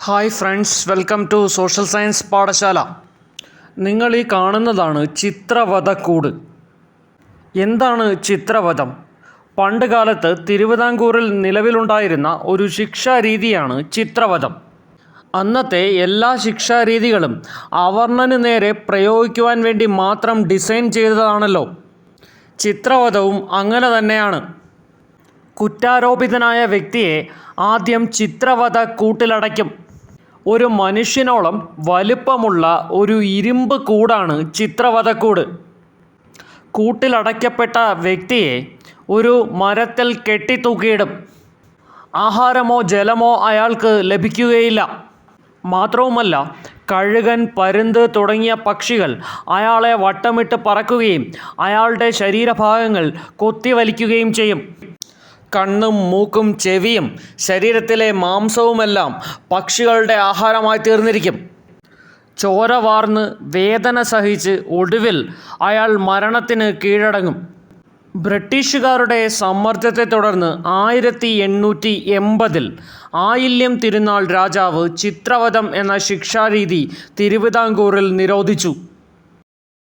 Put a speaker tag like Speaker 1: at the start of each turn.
Speaker 1: Hi friends welcome to social science പാഠശാല നിങ്ങൾ ഈ കാണുന്നതാണ് ചിത്രവധക്കൂട്. എന്താണ് ചിത്രവധം? പണ്ട് കാലത്ത് തിരുവിതാംകൂറിൽ നിലവിലുണ്ടായിരുന്ന ഒരു ശിക്ഷാരീതിയാണ് ചിത്രവധം. അന്നത്തെ എല്ലാ ശിക്ഷാരീതികളും അവർണന് നേരെ പ്രയോഗിക്കുവാൻ വേണ്ടി മാത്രം ഡിസൈൻ ചെയ്തതാണല്ലോ. ചിത്രവധവും അങ്ങനെ തന്നെയാണ്. കുറ്റാരോപിതനായ വ്യക്തിയെ ആദ്യം ചിത്രവധ കൂട്ടിലടയ്ക്കും ഒരു മനുഷ്യനോളം വലുപ്പമുള്ള ഒരു ഇരുമ്പ് കൂടാണ് ചിത്രവധക്കൂട്. കൂട്ടിലടയ്ക്കപ്പെട്ട വ്യക്തിയെ ഒരു മരത്തിൽ കെട്ടിത്തൂക്കിയിടും. ആഹാരമോ ജലമോ അയാൾക്ക് ലഭിക്കുകയില്ല. മാത്രവുമല്ല കഴുകൻ പരുന്ത് തുടങ്ങിയ പക്ഷികൾ അയാളെ വട്ടമിട്ട് പറക്കുകയും അയാളുടെ ശരീരഭാഗങ്ങൾ കൊത്തിവലിക്കുകയും ചെയ്യും. കണ്ണും മൂക്കും ചെവിയും ശരീരത്തിലെ മാംസവുമെല്ലാം പക്ഷികളുടെ ആഹാരമായി തീർന്നിരിക്കും. ചോര വാർന്ന് വേദന സഹിച്ച് ഒടുവിൽ അയാൾ മരണത്തിന് കീഴടങ്ങും. ബ്രിട്ടീഷുകാരുടെ സമ്മർദ്ദത്തെ തുടർന്ന് ആയിരത്തി എണ്ണൂറ്റി എൺപതിൽ ആയില്യം തിരുനാൾ രാജാവ് ചിത്രവധം എന്ന ശിക്ഷാരീതി തിരുവിതാംകൂറിൽ നിരോധിച്ചു.